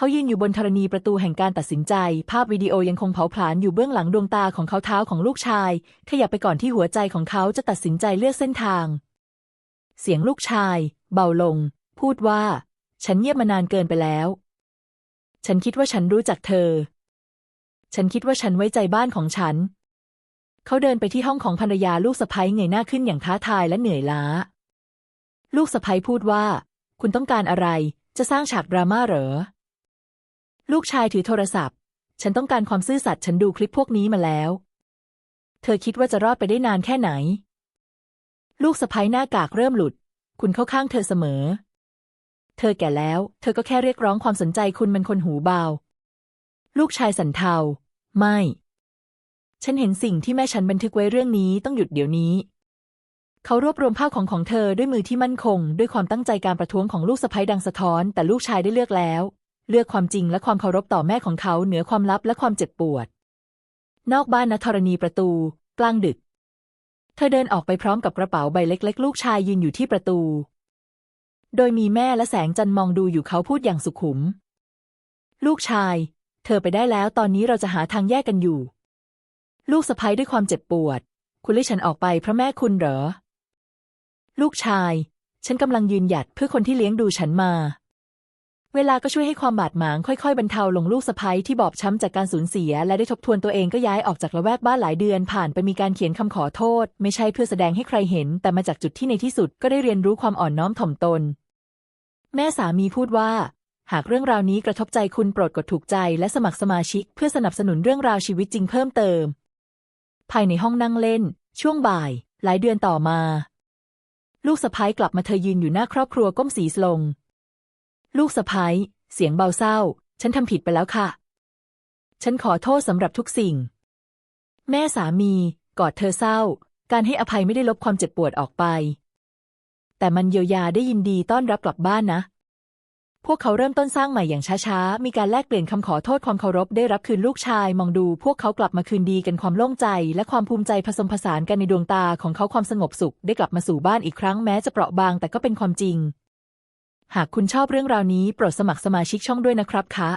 เขายืนอยู่บนธรณีประตูแห่งการตัดสินใจ ภาพวิดีโอยังคงเผาผลาญอยู่เบื้องหลังดวงตาของเขาเท้าของลูกชาย ขยับไปก่อนที่หัวใจของเขาจะตัดสินใจเลือกเส้นทาง เสียงลูกชาย เบาลง พูดว่า ฉันเงียบมานานเกินไปแล้ว ฉันคิดว่าฉันรู้จักเธอ ฉันคิดว่าฉันไว้ใจบ้านของฉัน เขาเดินไปที่ห้องของภรรยาลูกสะใภ้เงยหน้าขึ้นอย่างท้าทายและเหนื่อยล้า ลูกสะใภ้พูดว่า คุณต้องการอะไร จะสร้างฉากดราม่าเหรอ ลูกชายถือโทรศัพท์ ฉันต้องการความซื่อสัตย์ฉันดูคลิปพวกนี้มาแล้ว เธอคิดว่าจะรอดไปได้นานแค่ไหน ลูกสะใภ้หน้ากากเริ่มหลุด คุณเข้าข้างเธอเสมอ เธอแก่แล้ว เธอก็แค่เรียกร้องความสนใจคุณมันคนหูเบา ลูกชายสันเทา ไม่ ฉันเห็นสิ่งที่แม่ฉันบันทึกไว้เรื่องนี้ต้องหยุดเดี๋ยวนี้เขารวบรวมภาพของของเธอด้วยมือที่มั่นคง ด้วยความตั้งใจการประท้วงของลูกสะใภ้ดังสะท้อน แต่ลูกชายได้เลือกแล้ว เลือกความจริงและความเคารพต่อแม่ของเขาเหนือความลับและความเจ็บปวด นอกบ้านณธรณีประตู กลางดึก เธอเดินออกไปพร้อมกับกระเป๋าใบเล็ก ๆ ลูกชายยืนอยู่ที่ประตู โดยมีแม่และแสงจันมองดูอยู่เขาพูดอย่างสุขุม ลูกชาย เธอไปได้แล้วตอนนี้เราจะหาทางแยกกันอยู่ ลูกสะใภ้ด้วยความเจ็บปวด คุณไล่ฉันออกไปเพราะแม่คุณเหรอ ลูกชาย ฉันกำลังยืนหยัดเพื่อคนที่เลี้ยงดูฉันมา เวลาก็ช่วยให้ความบาดหมางค่อยๆ บรรเทาลงลูกสะใภ้ที่บอบช้ำจากการสูญเสีย และได้ทบทวนตัวเองก็ย้ายออกจากละแวกบ้านหลายเดือนผ่านไปมีการเขียนคำขอโทษ ไม่ใช่เพื่อแสดงให้ใครเห็น แต่มาจากจุดที่ในที่สุดก็ได้เรียนรู้ความอ่อนน้อมถ่อมตน แม่สามีพูดว่า หากเรื่องราวนี้กระทบใจคุณโปรดกดถูกใจและสมัครสมาชิก เพื่อสนับสนุนเรื่องราวชีวิตจริงเพิ่มเติม ภายในห้องนั่งเล่น ช่วงบ่าย หลายเดือนต่อมา ลูกสะพ้ยกลับมาเธอยืนอยู่หน้าครอบครัวก้มศีรษะลง ลูกสะพ้ยเสียงเบาเศร้า ฉันทำผิดไปแล้วค่ะ ฉันขอโทษสำหรับทุกสิ่ง แม่สามี กอดเธอเศร้า การให้อภัยไม่ได้ลบความเจ็บปวดออกไป แต่มันเยียวยาได้ยินดีต้อนรับกลับบ้านนะ พวกเขาเริ่มต้นสร้างใหม่อย่างช้าๆ มีการแลกเปลี่ยนคำขอโทษความเคารพได้รับคืนลูกชาย มองดูพวกเขากลับมาคืนดีกันความโล่งใจ และความภูมิใจผสมผสานกันในดวงตาของเขาความสงบสุขได้กลับมาสู่บ้านอีกครั้งแม้จะเปราะบางแต่ก็เป็นความจริง หากคุณชอบเรื่องราวนี้โปรดสมัครสมาชิกช่องด้วยนะครับคะ